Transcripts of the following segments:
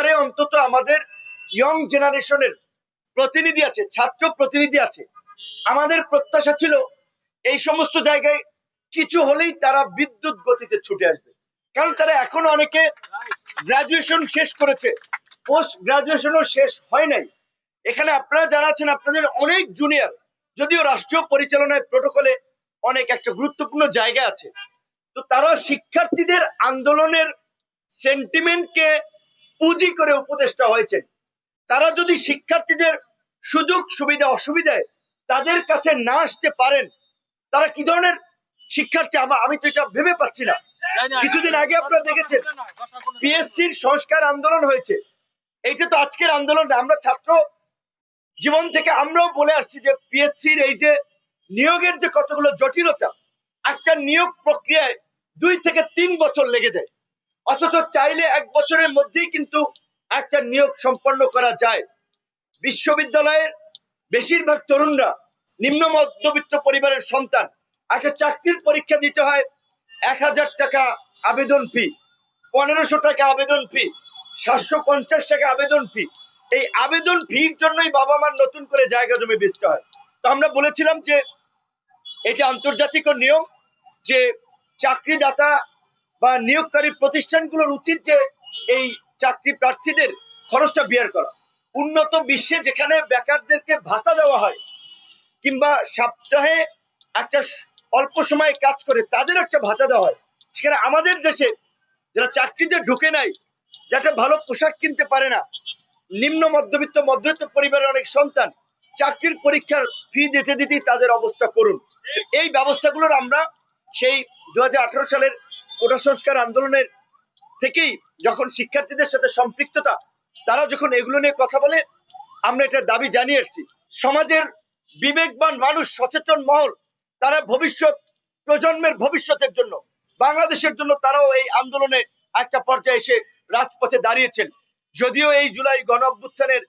সরকারে অন্তত আমাদের ইয়ং জেনারেশনের প্রতিনিধি আছে, ছাত্র প্রতিনিধি আছে। আমাদের প্রত্যাশা ছিল এই সমস্ত জায়গায় কিছু হলেই তারা বিদ্যুৎ গতিতে ছুটে আসবে। কারণ তারা এখনও অনেকে গ্রাজুয়েশন শেষ করেছে। পোস্ট গ্রাজুয়েশনও শেষ হয় নাই। এখানে আপনারা যারা আছেন, আপনাদের অনেক জুনিয়র যদিও রাষ্ট্রীয় পরিচালনায় প্রোটোকলে অনেক একটা গুরুত্বপূর্ণ জায়গা আছে। তো তারা শিক্ষার্থীদের আন্দোলনের সেন্টিমেন্টকে পুঁজি করে উপদেষ্টা হয়েছেন। তারা যদি শিক্ষার্থীদের সুযোগ সুবিধা অসুবিধায় তাদের কাছে না আসতে পারেন তারা কি ধরনের শিক্ষার্থী? আমা- আমি তো এটা ভেবে পাচ্ছি না। কিছুদিন আগে আপনারা দেখেছেন পিএসসির সংস্কার আন্দোলন হয়েছে। এইটা তো আজকের আন্দোলন আমরা ছাত্র জীবন থেকে আমরাও বলে আসছি যে পিএসসির এই যে নিয়োগের যে কতগুলো জটিলতা একটা নিয়োগ প্রক্রিয়ায় দুই থেকে তিন বছর লেগে যায়। অথচ চাইলে এক বছরের মধ্যেই কিন্তু একটা নিয়োগ সম্পন্ন করা যায়। বিশ্ববিদ্যালয়ের বেশিরভাগ তরুণরা নিম্ন মধ্যবিত্ত পরিবারের সন্তান একটা চাকরির পরীক্ষা দিতে হয় এক হাজার টাকা আবেদন ফি পনেরোশো টাকা আবেদন ফি সাতশো পঞ্চাশ টাকা আবেদন ফি এই আবেদন ফির জন্যই বাবা মার নতুন করে জায়গা জমি বেচতে হয়। তো আমরা বলেছিলাম যে, এটি আন্তর্জাতিক নিয়ম যে, চাকরিদাতা বা নিয়োগকারী প্রতিষ্ঠানগুলোর উচিত যে এই চাকরি প্রার্থীদের খরচটা বিয়ার করা। উন্নত বিশ্বে যেখানে বেকারদেরকে ভাতা দেওয়া হয় কিংবা সপ্তাহে একটা অল্প সময়ে কাজ করে তাদের একটা ভাতা দেওয়া হয়। সেখানে আমাদের দেশে যারা চাকরিতে ঢুকে নাই যাতে ভালো পোশাক কিনতে পারে না, নিম্ন মধ্যবিত্ত মধ্যবিত্ত পরিবারের অনেক সন্তান চাকরির পরীক্ষার ফি দিতে দিতেই তাদের অবস্থা করুন। এই ব্যবস্থাগুলোর আমরা সেই দু হাজার আঠারো সালের কোটা সংস্কার আন্দোলনের থেকেই যখন শিক্ষার্থীদের সাথে সম্পৃক্ততা, তারা যখন এগুলো নিয়ে কথা বলে, আমরা এটার দাবি জানিয়ে এসেছি সমাজের বিবেকবান মানুষ, সচেতন মহল, তারা ভবিষ্যৎ, প্রজন্মের ভবিষ্যতের জন্য, বাংলাদেশের জন্য তারাও এই আন্দোলনে একটা পর্যায়ে এসে রাজপথে দাঁড়িয়েছেন। যদিও এই জুলাই গণ অভ্যুত্থানের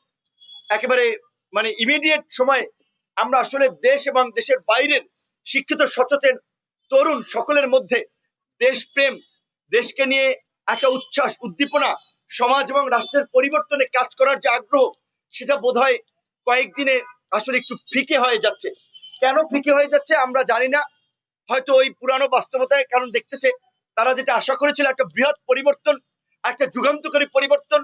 একেবারে মানে ইমিডিয়েট সময়ে আমরা আসলে দেশ এবং দেশের বাইরের শিক্ষিত, সচেতন তরুণ সকলের মধ্যে দেশপ্রেম, দেশকে নিয়ে একটা উচ্ছ্বাস, উদ্দীপনা, সমাজ এবং রাষ্ট্রের পরিবর্তনে কাজ করার যে আগ্রহ, সেটা বোধহয় কয়েকদিনে আসলে একটু ফিকে হয়ে যাচ্ছে। কেন ফিকে হয়ে যাচ্ছে আমরা জানি না। হয়তো ওই পুরানো বাস্তবতায় কারণ দেখতেছে, তারা যেটা আশা করেছিল, একটা বৃহৎ পরিবর্তন, একটা যুগান্তকারী পরিবর্তন,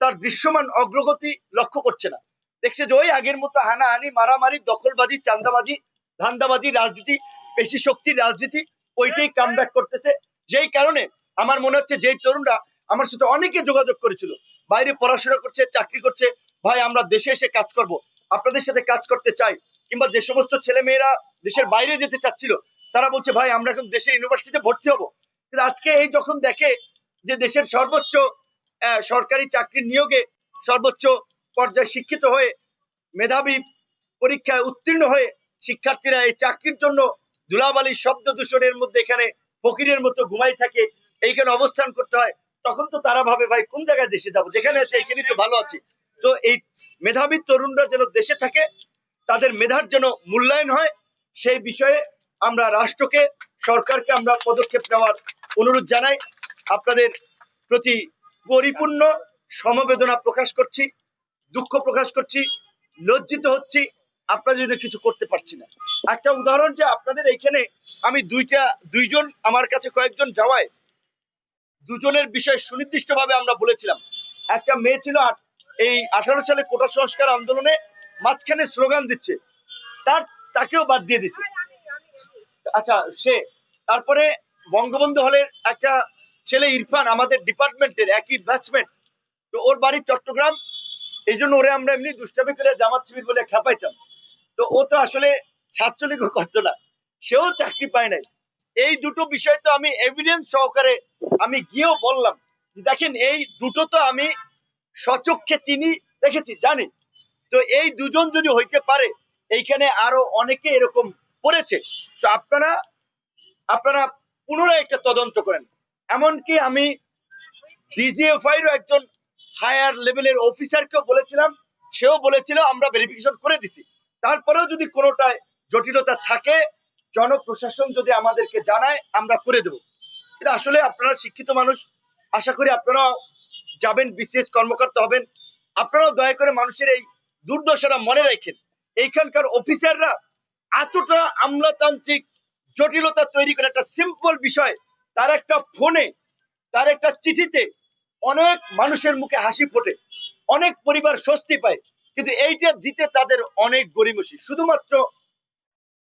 তার দৃশ্যমান অগ্রগতি লক্ষ্য করছে না। দেখছে যে ওই আগের মতো হানাহানি, মারামারি, দখলবাজি চান্দাবাজি ধান্দাবাজি, রাজনীতি পেশি শক্তির রাজনীতি ওইটাই কাম করতেছে। যেই কারণে আমার মনে হচ্ছে যেই তরুণরা আমার সাথে অনেকে যোগাযোগ করেছিল। বাইরে পড়াশোনা করছে, চাকরি করছে, ভাই আমরা দেশে এসে কাজ করব। আপনাদের সাথে কাজ করতে চাই। কিংবা যে সমস্ত ছেলে মেয়েরা দেশের বাইরে যেতে চাচ্ছিল, তারা বলছে, ভাই, আমরা এখন দেশের ইউনিভার্সিটিতে ভর্তি হব। কিন্তু আজকে এই যখন দেখে যে দেশের সর্বোচ্চ সরকারি চাকরির নিয়োগে সর্বোচ্চ পর্যায়ে শিক্ষিত হয়ে মেধাবী পরীক্ষায় উত্তীর্ণ হয়ে শিক্ষার্থীরা এই চাকরির জন্য ধুলাবালির শব্দ দূষণের মধ্যে এখানে ফকিরের মতো ঘুমাই থাকে, এইখানে অবস্থান করতে হয়। তখন তো তারা ভাবে, ভাই, কোন জায়গায় দেশে যাব? যেখানে আছে এখানেই তো ভালো আছে। তো এই মেধাবী তরুণরা যেন দেশে থাকে, তাদের মেধার যেন মূল্যায়ন হয়, সেই বিষয়ে আমরা রাষ্ট্রকে, সরকারকে আমরা পদক্ষেপ নেওয়ার অনুরোধ জানাই। আপনাদের প্রতি পরিপূর্ণ সমবেদনা প্রকাশ করছি, দুঃখ প্রকাশ করছি, লজ্জিত হচ্ছি। আপনারা যদি কিছু করতে পারছি না। একটা উদাহরণ যে আপনাদের এখানে আমি দুইটা, দুইজন আমার কাছে কয়েকজন যাওয়ায় দুজনের বিষয় সুনির্দিষ্টভাবে আমরা বলেছিলাম। একটা মেয়ে ছিল এই আঠারো সালে কোটা সংস্কার আন্দোলনে মাঝখানে স্লোগান দিচ্ছে। তার, তাকেও বাদ দিয়ে দিছে। আচ্ছা সে, তারপরে বঙ্গবন্ধু হলের একটা ছেলে ইরফান আমাদের ডিপার্টমেন্টের, একই ব্যাচমেন্ট তো ওর বাড়ি চট্টগ্রাম এই জন্য ওরে আমরা এমনি দুষ্টামি করে জামাত শিবির বলে খেপাইতাম। তো ও তো আসলে ছাত্রলীগও করতো না। সেও চাকরি পায় নাই। এই দুটো বিষয় তো আমি এভিডেন্স সহকারে আমি গিয়েও বললাম দেখেন, এই দুটো তো আমি সচক্ষে চিনি, দেখেছি, জানি। তো এই দুজন যদি হইতে পারে, এইখানে আরও অনেকে এরকম পড়েছে তো আপনারা আপনারা পুনরায় একটা তদন্ত করেন। এমনকি আমি ডিজিএফআইরও একজন হায়ার লেভেলের অফিসারকেও বলেছিলাম, সেও বলেছিল, আমরা ভেরিফিকেশন করে দিছি। তারপরেও যদি কোনোটায় জটিলতা থাকে, জনপ্রশাসন যদি আমাদেরকে জানায়, আমরা করে দেব। এটা আসলে আপনারা শিক্ষিত মানুষ, আশা করি আপনারা যাবেন বিসিএস কর্মকর্তা হবেন। আপনারাও দয়া করে মানুষের এই দুর্দশাটা মনে রাখেন। এইখানকার অফিসাররা এতটা আমলাতান্ত্রিক জটিলতা তৈরি করে, একটা সিম্পল বিষয়, তার একটা ফোনে, তার একটা চিঠিতে অনেক মানুষের মুখে হাসি ফোটে, অনেক পরিবার স্বস্তি পায়। কিন্তু এইটা দিতে তাদের অনেক গরিমসি শুধুমাত্র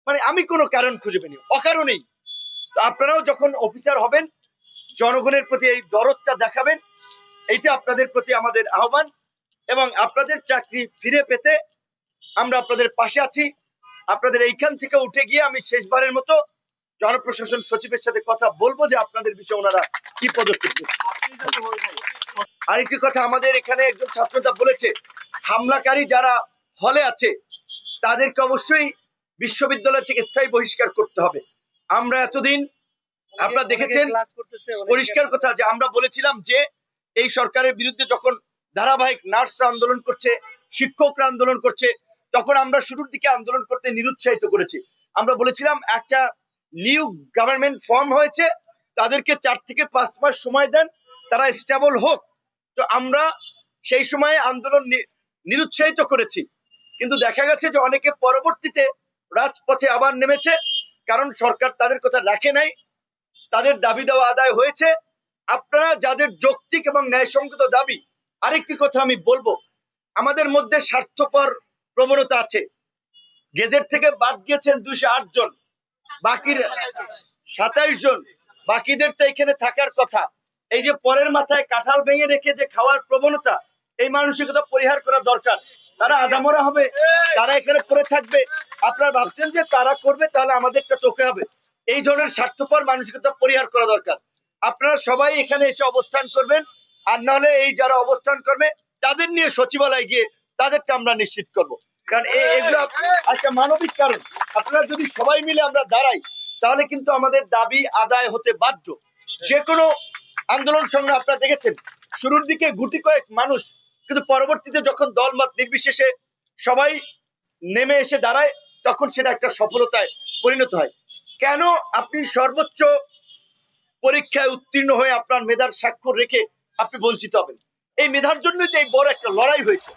মানে আমি কোনো কারণ খুঁজে পাইনি, অকারণেই। আপনারাও যখন অফিসার হবেন, জনগণের প্রতি এই দরদটা দেখাবেন, এইটা আপনাদের প্রতি আমাদের আহ্বান এবং আপনাদের চাকরি ফিরে পেতে আমরা আপনাদের পাশে আছি। আপনাদের এইখান থেকে উঠে গিয়ে আমি শেষবারের মতো জনপ্রশাসন সচিবের সাথে কথা বলব যে আপনাদের বিষয়ে ওনারা কি পদক্ষেপ আরেকটি কথা আমাদের এখানে একজন ছাত্রটা বলেছে হামলাকারী যারা হলে আছে তাদেরকে অবশ্যই বিশ্ববিদ্যালয় থেকে স্থায়ী বহিষ্কার করতে হবে। আমরা এতদিন আপনারা দেখেছেন পরিষ্কার কথা যে আমরা বলেছিলাম যে এই সরকারের বিরুদ্ধে যখন ধারাবাহিক নার্সরা আন্দোলন করছে শিক্ষকরা আন্দোলন করছে তখন আমরা শুরুর দিকে আন্দোলন করতে নিরুৎসাহিত করেছি। আমরা বলেছিলাম একটা নিউ গভর্নমেন্ট ফর্ম হয়েছে তাদেরকে চার থেকে পাঁচ মাস সময় দেন তারা স্টেবল হোক। তো আমরা সেই সময়ে আন্দোলন নিরুৎসাহিত করেছি। কিন্তু দেখা গেছে যে অনেকে পরবর্তীতে রাজপথে আবার নেমেছে, কারণ সরকার তাদের কথা রাখে নাই, তাদের দাবি দেওয়া আদায় হয়েছে। আপনারা যাদের যৌক্তিক এবং ন্যায়সঙ্গত দাবি, আরেকটি কথা আমি বলব, আমাদের মধ্যে স্বার্থপর প্রবণতা আছে। গেজেট থেকে বাদ গিয়েছেন দুইশো আট জন, বাকির সাতাইশ জন বাকিদের তো এখানে থাকার কথা। এই যে পরের মাথায় কাঁঠাল ভেঙে রেখে যে খাওয়ার প্রবণতা এই মানসিকতা পরিহার করা দরকার। তারা আদামরা হবে, তারা এখানে পড়ে থাকবে। আপনারা ভাবছেন যে তারা করবে, তাহলে আমাদেরটা তোকে হবে। এই ধরনের স্বার্থপর মানসিকতা পরিহার করা দরকার। আপনারা সবাই এখানে এসে অবস্থান করবেন, আর নাহলে এই যারা অবস্থান করবে, তাদের নিয়ে সচিবালয়ে গিয়ে তাদেরটা আমরা নিশ্চিত করব। কারণ এগুলো একটা মানবিক কারণ। আপনারা যদি সবাই মিলে আমরা দাঁড়াই, তাহলে কিন্তু আমাদের দাবি আদায় হতে বাধ্য। যে কোনো আন্দোলন সংগ্রাম, আপনারা দেখেছেন, শুরুর দিকে গুটি কয়েক মানুষ কিন্তু পরবর্তীতে যখন দলমত নির্বিশেষে সবাই নেমে এসে দাঁড়ায়, তখন সেটা একটা সফলতায় পরিণত হয়। কেন আপনি সর্বোচ্চ পরীক্ষায় উত্তীর্ণ হয়ে আপনার মেধার স্বাক্ষর রেখে আপনি বঞ্চিত হবেন? এই মেধার জন্যই তো এই বড় একটা লড়াই হয়েছে।